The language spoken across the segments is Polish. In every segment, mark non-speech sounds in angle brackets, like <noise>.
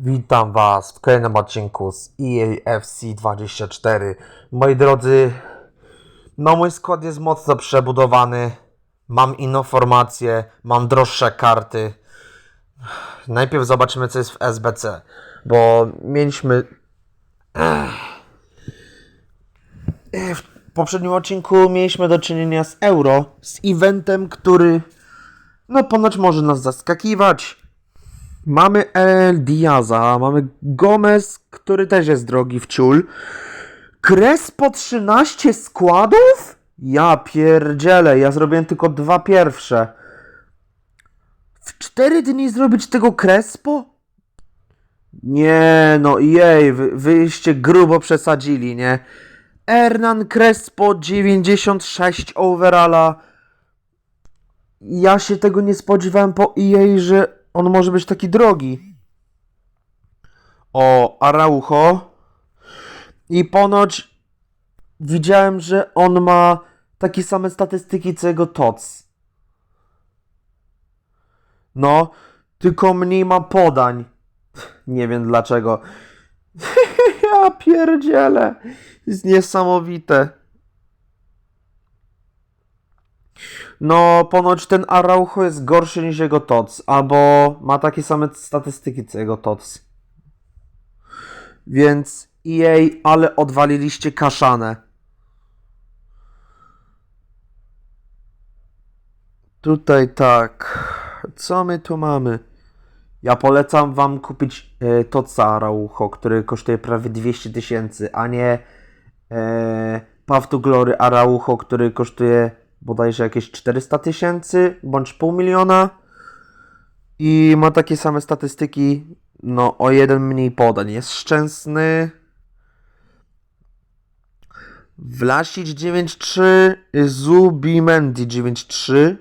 Witam Was w kolejnym odcinku z E EA FC 24. Moi drodzy, no mój skład jest mocno przebudowany. Mam inną formację, mam droższe karty. Najpierw zobaczymy, co jest w SBC, bo mieliśmy. W poprzednim odcinku mieliśmy do czynienia z Euro, z eventem, który no ponoć może nas zaskakiwać. Mamy El Diaza, mamy Gomez, który też jest drogi w ciul. Crespo 13 składów? Ja pierdzielę, ja zrobiłem tylko dwa pierwsze. W 4 dni zrobić tego Crespo? Nie, no jej, wy, wyście grubo przesadzili, nie? Hernan Crespo 96 overalla. Ja się tego nie spodziewałem po EA, że on może być taki drogi. O, Araujo. I ponoć widziałem, że on ma takie same statystyki co jego TOC. No, tylko mniej ma podań. <laughs> Nie wiem dlaczego. <laughs> ja pierdzielę. Jest niesamowite. No, ponoć ten Araujo jest gorszy niż jego TOC, albo ma takie same statystyki co jego TOC. Więc EA, ale odwaliliście kaszanę. Tutaj tak. Co my tu mamy? Ja polecam wam kupić e, Toca Araujo, który kosztuje prawie 200 tysięcy, a nie e, Path to Glory Araujo, który kosztuje bodajże jakieś 400 tysięcy bądź pół miliona i ma takie same statystyki, no o jeden mniej podań. Jest szczęsny. Vlasic 9.3, Zubimendi 9.3.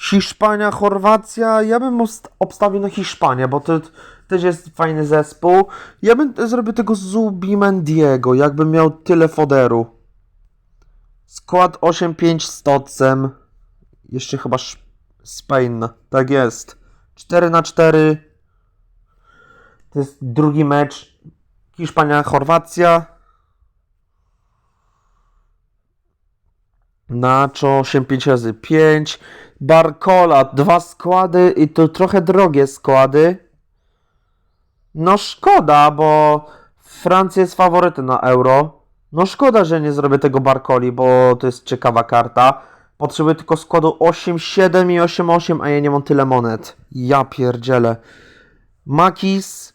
Hiszpania, Chorwacja. Ja bym obstawił na Hiszpanię, bo to też jest fajny zespół. Ja bym zrobił tego Zubimendiego, jakbym miał tyle foderu. Skład 8-5 z Tocem. Jeszcze chyba Spain. Tak jest. 4 na 4. To jest drugi mecz. Hiszpania, Chorwacja. Nacho 8-5 razy 5. Barcola, dwa składy i to trochę drogie składy. No szkoda, bo Francja jest faworytem na euro. No szkoda, że nie zrobię tego Barcoli, bo to jest ciekawa karta. Potrzebuję tylko składu 8-7 i 8-8, a ja nie mam tyle monet. Ja pierdzielę. Makis.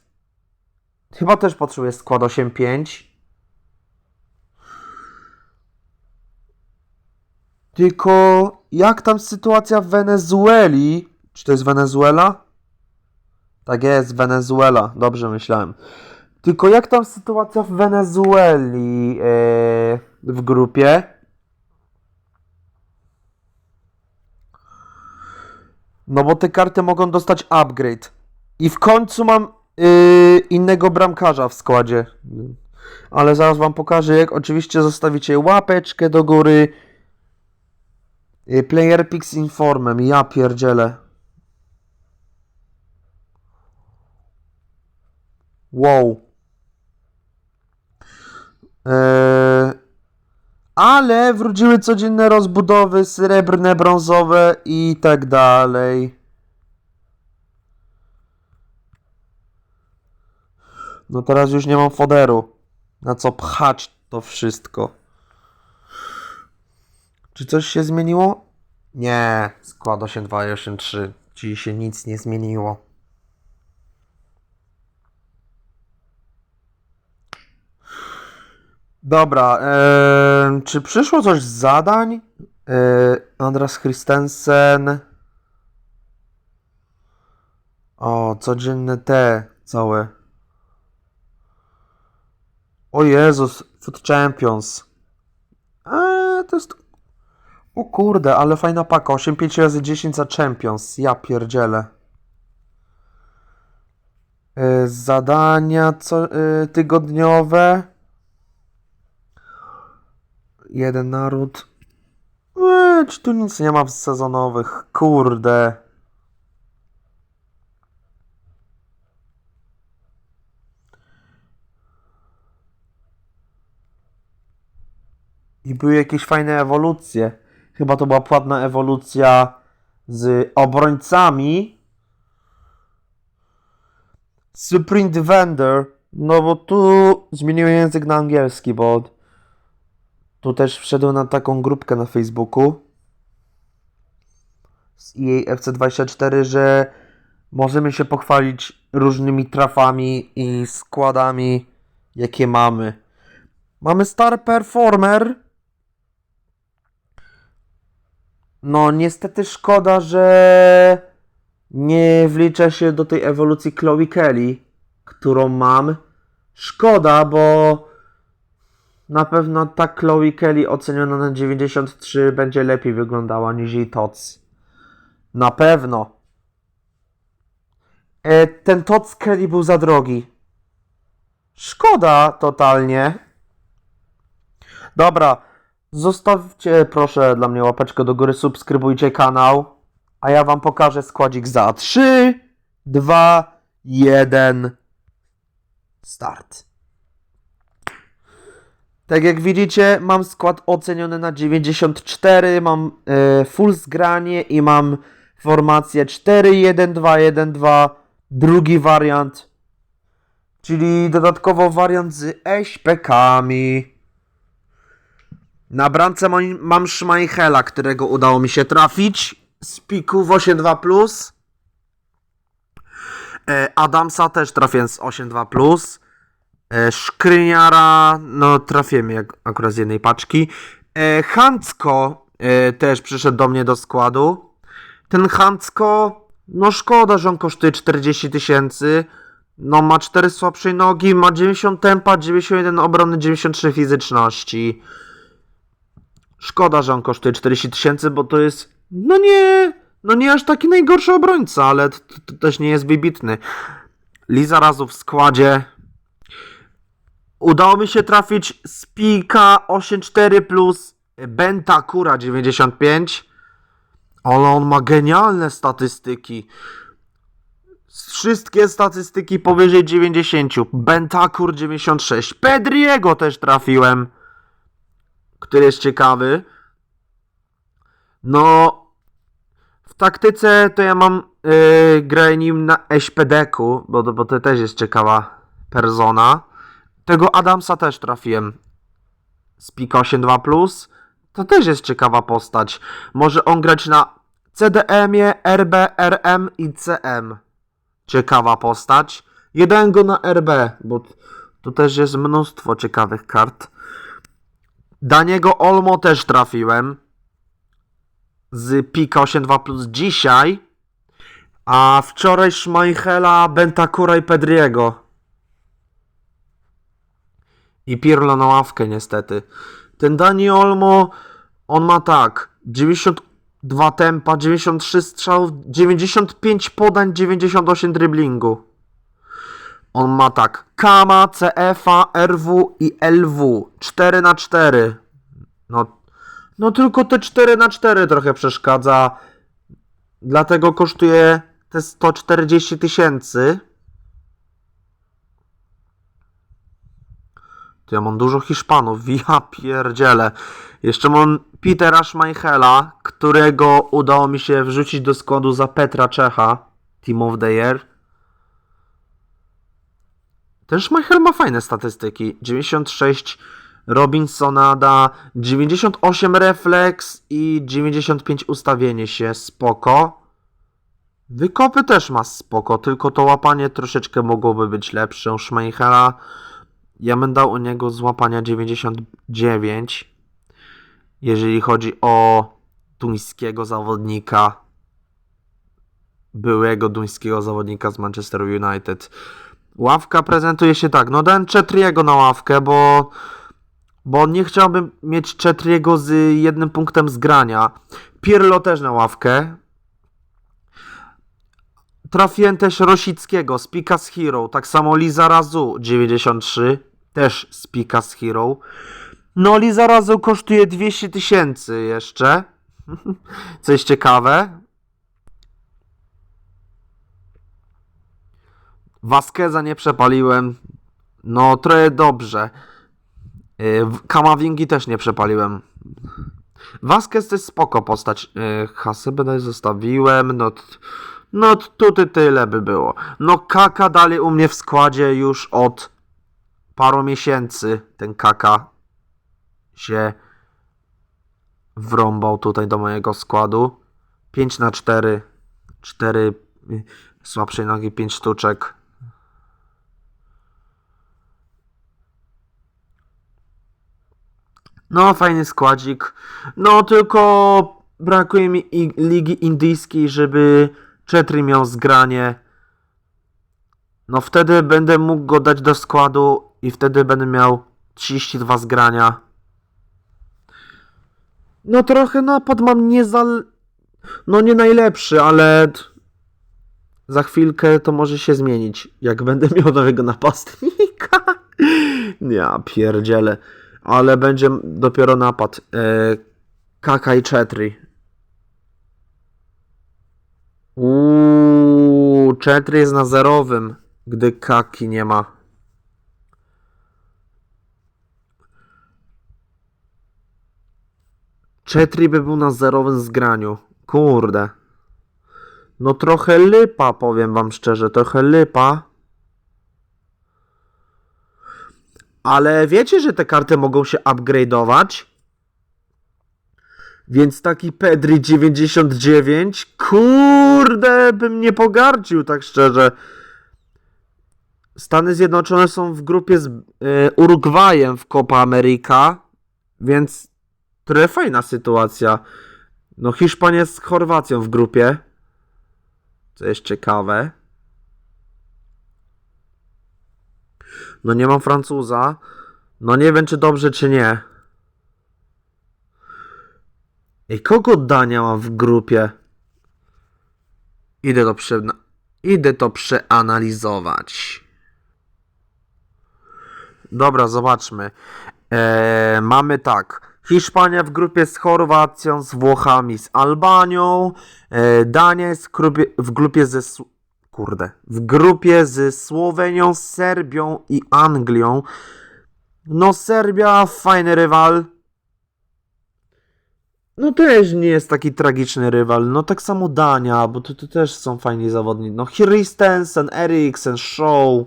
Chyba też potrzebuję skład 8-5. Tylko jak tam sytuacja w Wenezueli? Czy to jest Wenezuela? Tak jest, Wenezuela. Dobrze myślałem. Tylko jak tam sytuacja w Wenezueli e, w grupie? No bo te karty mogą dostać upgrade. I w końcu mam yy, innego bramkarza w składzie. Ale zaraz wam pokażę jak. Oczywiście zostawicie łapeczkę do góry. Yy, Player Pix Informem. Ja pierdzielę. Wow. Eee, ale wróciły codzienne rozbudowy, srebrne, brązowe i tak dalej. No teraz już nie mam foderu. Na co pchać to wszystko. Czy coś się zmieniło? Nie. Skład 8.2 i 8.3. Czyli się nic nie zmieniło. Dobra, em, czy przyszło coś z zadań? E, Andras Christensen. O, codzienne te całe. O Jezus, Food Champions. Eee, to jest... O kurde, ale fajna paka. 8 5 razy 10 za Champions. Ja pierdzielę. E, zadania co, e, tygodniowe jeden naród. Eee, czy tu nic nie ma w sezonowych? Kurde. I były jakieś fajne ewolucje. Chyba to była płatna ewolucja z obrońcami. Supreme Defender. No bo tu zmieniłem język na angielski, bo tu też wszedłem na taką grupkę na Facebooku z EA FC24, że możemy się pochwalić różnymi trafami i składami, jakie mamy. Mamy Star Performer. No, niestety szkoda, że nie wlicza się do tej ewolucji Chloe Kelly, którą mam. Szkoda, bo na pewno ta Chloe Kelly oceniona na 93 będzie lepiej wyglądała niż jej Tots. Na pewno. E, ten Tots Kelly był za drogi. Szkoda totalnie. Dobra, zostawcie proszę dla mnie łapeczkę do góry, subskrybujcie kanał, a ja wam pokażę składzik za 3, 2, 1, start. Tak jak widzicie, mam skład oceniony na 94, mam e, full zgranie i mam formację 4, 1, 2, 1, 2, drugi wariant, czyli dodatkowo wariant z eśpekami. Na bramce mam, mam Schmeichela, którego udało mi się trafić z piku w 8.2+. E, Adamsa też trafiłem z 8.2+. E, Szkryniara, no trafiłem jak akurat z jednej paczki. E, e, też przyszedł do mnie do składu. Ten Hancko, no szkoda, że on kosztuje 40 tysięcy. No ma 4 słabszej nogi, ma 90 tempa, 91 obrony, 93 fizyczności. Szkoda, że on kosztuje 40 tysięcy, bo to jest, no nie, no nie aż taki najgorszy obrońca, ale to, to też nie jest wybitny. Liza razu w składzie. Udało mi się trafić Spika 84 plus Bentakura 95. Ale on ma genialne statystyki. Wszystkie statystyki powyżej 90. Bentakur 96. Pedriego też trafiłem który jest ciekawy. No, w taktyce to ja mam yy, grę nim na SPD-ku, bo, bo to też jest ciekawa persona. Tego Adamsa też trafiłem z Pika 82+. To też jest ciekawa postać. Może on grać na CDM-ie, RB, RM i CM. Ciekawa postać. Jeden go na RB, bo tu też jest mnóstwo ciekawych kart. Daniego Olmo też trafiłem. Z Pika 82 plus dzisiaj. A wczoraj Schmeichela, Bentakura i Pedriego. I Pirlo na ławkę niestety. Ten Dani Olmo, on ma tak. 92 tempa, 93 strzałów, 95 podań, 98 driblingu. On ma tak Kama, CFA, RW i LW. 4 na 4 No, no tylko te 4 na 4 trochę przeszkadza. Dlatego kosztuje te 140 tysięcy. Ja mam dużo Hiszpanów, <laughs> ja pierdzielę. Jeszcze mam Petera Schmeichela, którego udało mi się wrzucić do składu za Petra Czecha, Team of the Year. Ten Schmeichel ma fajne statystyki. 96 Robinsonada, 98 refleks i 95 ustawienie się. Spoko. Wykopy też ma spoko, tylko to łapanie troszeczkę mogłoby być lepsze u Schmeichela. Ja bym dał u niego z łapania 99. Jeżeli chodzi o duńskiego zawodnika. Byłego duńskiego zawodnika z Manchester United. Ławka prezentuje się tak. No dałem Chetriego na ławkę, bo, bo nie chciałbym mieć Chetriego z jednym punktem zgrania. Pirlo też na ławkę. Trafiłem też Rosickiego z Pikas Hero. Tak samo Liza Razu 93. Też z Pikas Hero. No Liza Razu kosztuje 200 tysięcy jeszcze. <laughs> Coś ciekawe. Vasqueza nie przepaliłem. No, trochę dobrze. W- Kamawingi też nie przepaliłem. Vasquez to jest spoko postać. Yy, Hasebę dalej zostawiłem. No, no tutaj tyle by było. No Kaka dalej u mnie w składzie już od paru miesięcy. Ten Kaka się wrąbał tutaj do mojego składu. 5 na 4 4 y, słabszej nogi, 5 sztuczek. No, fajny składzik. No, tylko brakuje mi ligi indyjskiej, żeby Czetry miał zgranie. No, wtedy będę mógł go dać do składu i wtedy będę miał 32 zgrania. No, trochę napad mam nie za... No, nie najlepszy, ale... Za chwilkę to może się zmienić, jak będę miał nowego napastnika. <laughs> Ja pierdzielę. Ale będzie dopiero napad. E, Kaka i Czetri. Uuu, Czetri jest na zerowym, gdy Kaki nie ma. Czetri by był na zerowym zgraniu. Kurde. No trochę lipa, powiem wam szczerze, trochę lipa. Ale wiecie, że te karty mogą się upgrade'ować? Więc taki Pedri 99, kurde, bym nie pogardził, tak szczerze. Stany Zjednoczone są w grupie z y, Urugwajem w Copa America, więc trochę fajna sytuacja. No Hiszpania z Chorwacją w grupie, co jest ciekawe. No nie mam Francuza. No nie wiem, czy dobrze, czy nie. I kogo Dania mam w grupie? Idę to, prze... Idę to przeanalizować. Dobra, zobaczmy. Eee, mamy tak. Hiszpania w grupie z Chorwacją, z Włochami, z Albanią. Eee, Dania jest w grupie, w grupie ze. Kurde. W grupie z Słowenią, Serbią i Anglią. No, Serbia, fajny rywal. No też nie jest taki tragiczny rywal. No tak samo Dania, bo to, to też są fajni zawodnicy. No Christensen, Eriksen, Shaw,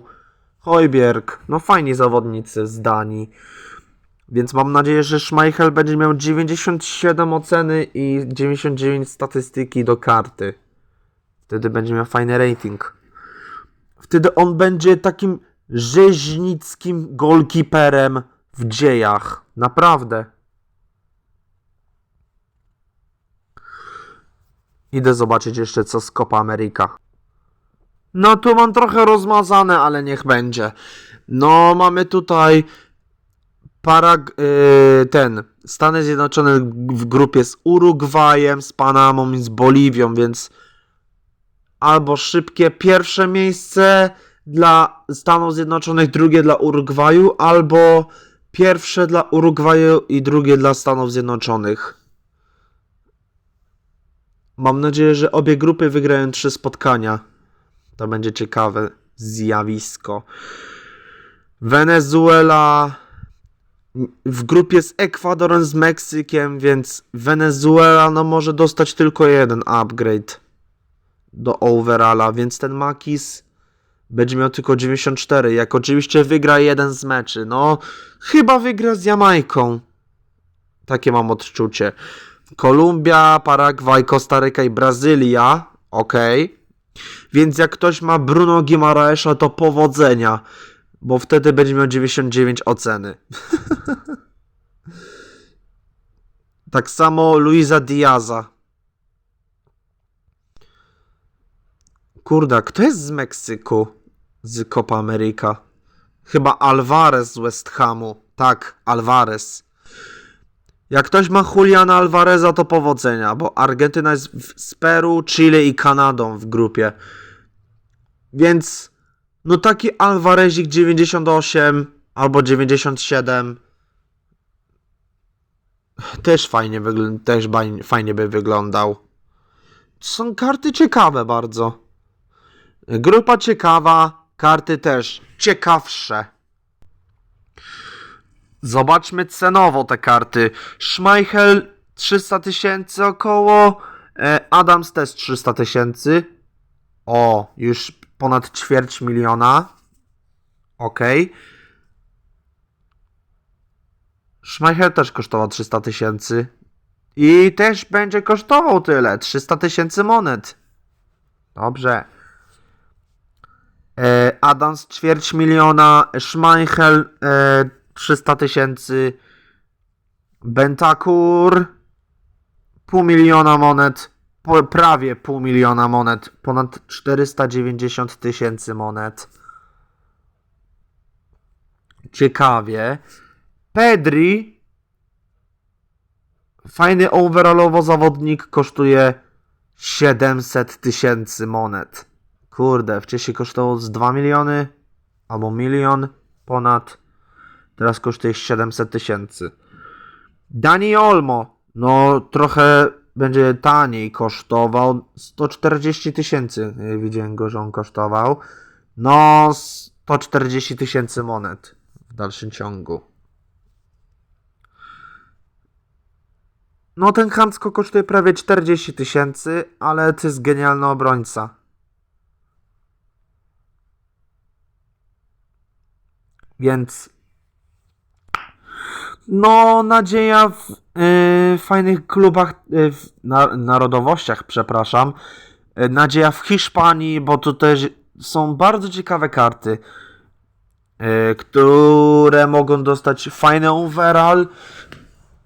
Hojbjerg. No fajni zawodnicy z Danii. Więc mam nadzieję, że Schmeichel będzie miał 97 oceny i 99 statystyki do karty. Wtedy będzie miał fajny rating. Wtedy on będzie takim rzeźnickim golkiperem w dziejach. Naprawdę. Idę zobaczyć jeszcze co z Copa America. No tu mam trochę rozmazane, ale niech będzie. No mamy tutaj Parag... Yy, ten... Stany Zjednoczone w grupie z Urugwajem, z Panamą i z Boliwią, więc albo szybkie pierwsze miejsce dla Stanów Zjednoczonych, drugie dla Urugwaju, albo pierwsze dla Urugwaju i drugie dla Stanów Zjednoczonych. Mam nadzieję, że obie grupy wygrają trzy spotkania. To będzie ciekawe zjawisko. Wenezuela w grupie z Ekwadorem, z Meksykiem, więc Wenezuela no może dostać tylko jeden upgrade do overalla, więc ten Makis będzie miał tylko 94. Jak oczywiście wygra jeden z meczy, no chyba wygra z Jamajką. Takie mam odczucie. Kolumbia, Paragwaj, Kostaryka i Brazylia. Ok. Więc jak ktoś ma Bruno Guimaraesza, to powodzenia. Bo wtedy będzie miał 99 oceny. <laughs> tak samo Luisa Diaza. Kurde, kto jest z Meksyku? Z Copa America? Chyba Alvarez z West Hamu. Tak, Alvarez. Jak ktoś ma Juliana Alvareza, to powodzenia, bo Argentyna jest z Peru, Chile i Kanadą w grupie. Więc no taki Alvarezik 98 albo 97 też fajnie, też fajnie by wyglądał. Są karty ciekawe bardzo. Grupa ciekawa, karty też ciekawsze. Zobaczmy cenowo te karty. Schmeichel 300 tysięcy około. E, Adams też 300 tysięcy. O, już ponad ćwierć miliona. Ok. Schmeichel też kosztował 300 tysięcy. I też będzie kosztował tyle. 300 tysięcy monet. Dobrze. E, Adams ćwierć miliona. Schmeichel e, 300 tysięcy. Bentakur pół miliona monet. Prawie pół miliona monet. Ponad 490 tysięcy monet. Ciekawie. Pedri fajny overallowo zawodnik kosztuje 700 tysięcy monet. Kurde, wcześniej kosztował z 2 miliony albo milion ponad. Teraz kosztuje 700 tysięcy. Dani Olmo, no trochę będzie taniej kosztował. 140 tysięcy. Nie Widziałem go, że on kosztował. No, 140 tysięcy monet w dalszym ciągu. No, ten Hansko kosztuje prawie 40 tysięcy, ale to jest genialny obrońca. Więc no, nadzieja w y, fajnych klubach, y, w na, narodowościach, przepraszam. Y, nadzieja w Hiszpanii, bo tu też są bardzo ciekawe karty, które mogą dostać fajny overall.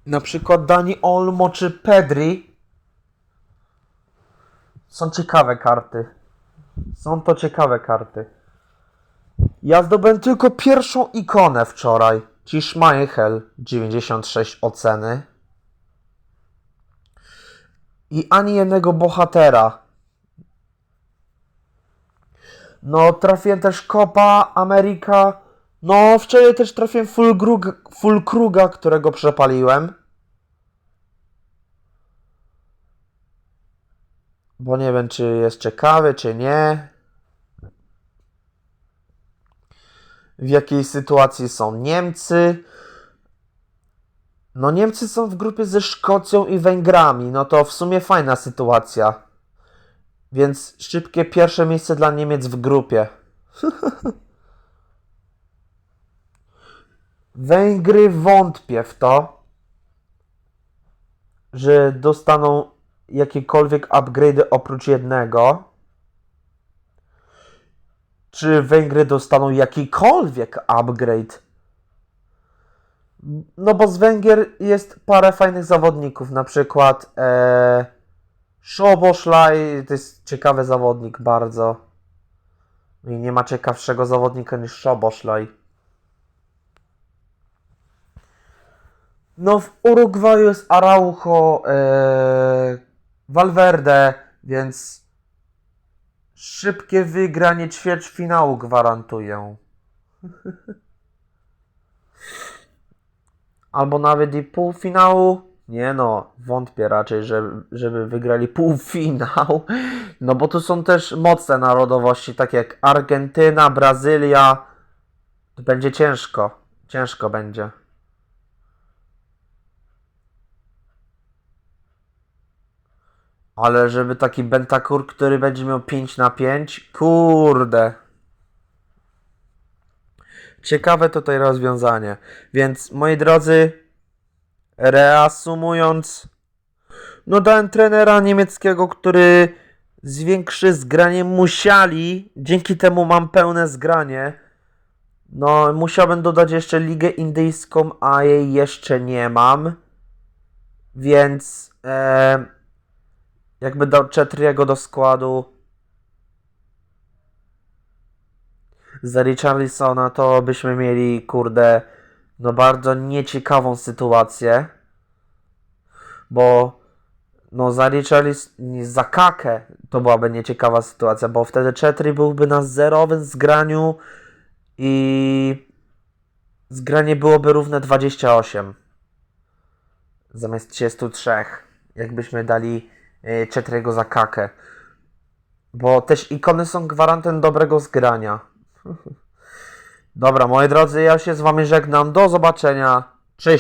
Na przykład Dani Olmo czy Pedri. Są ciekawe karty. Są to ciekawe karty. Ja zdobyłem tylko pierwszą ikonę wczoraj. Ci Schmeichel 96 oceny. I ani jednego bohatera. No, trafiłem też Copa America. No, wczoraj też trafiłem Full, full którego przepaliłem. Bo nie wiem, czy jest ciekawy, czy nie. W jakiej sytuacji są Niemcy. No Niemcy są w grupie ze Szkocją i Węgrami. No to w sumie fajna sytuacja. Więc szybkie pierwsze miejsce dla Niemiec w grupie. <laughs> Węgry wątpię w to, że dostaną jakiekolwiek upgrade oprócz jednego. Czy Węgry dostaną jakikolwiek upgrade? No bo z Węgier jest parę fajnych zawodników, na przykład e, Szoboszlaj, to jest ciekawy zawodnik bardzo. I nie ma ciekawszego zawodnika niż Szoboszlaj. No w Urugwaju jest Araujo, e, Valverde, więc Szybkie wygranie ćwierćfinału gwarantuję. Albo nawet i półfinału. Nie no, wątpię raczej, żeby, żeby wygrali półfinał. No bo tu są też mocne narodowości, takie jak Argentyna, Brazylia. To będzie ciężko. Ciężko będzie. Ale żeby taki Bentakur, który będzie miał 5 na 5, kurde. Ciekawe tutaj rozwiązanie. Więc moi drodzy, reasumując, no dałem trenera niemieckiego, który zwiększy zgranie. Musiali, dzięki temu mam pełne zgranie. No, musiałbym dodać jeszcze Ligę Indyjską, a jej jeszcze nie mam. Więc. E, jakby dał Chetriego do składu za Richarlisona, to byśmy mieli, kurde, no bardzo nieciekawą sytuację. Bo no za Richarlis, za Kakę to byłaby nieciekawa sytuacja, bo wtedy Chetri byłby na zerowym zgraniu i zgranie byłoby równe 28 zamiast 33, jakbyśmy dali y, Chetriego za Kakę. Bo też ikony są gwarantem dobrego zgrania. <laughs> Dobra, moi drodzy, ja się z wami żegnam. Do zobaczenia. Cześć.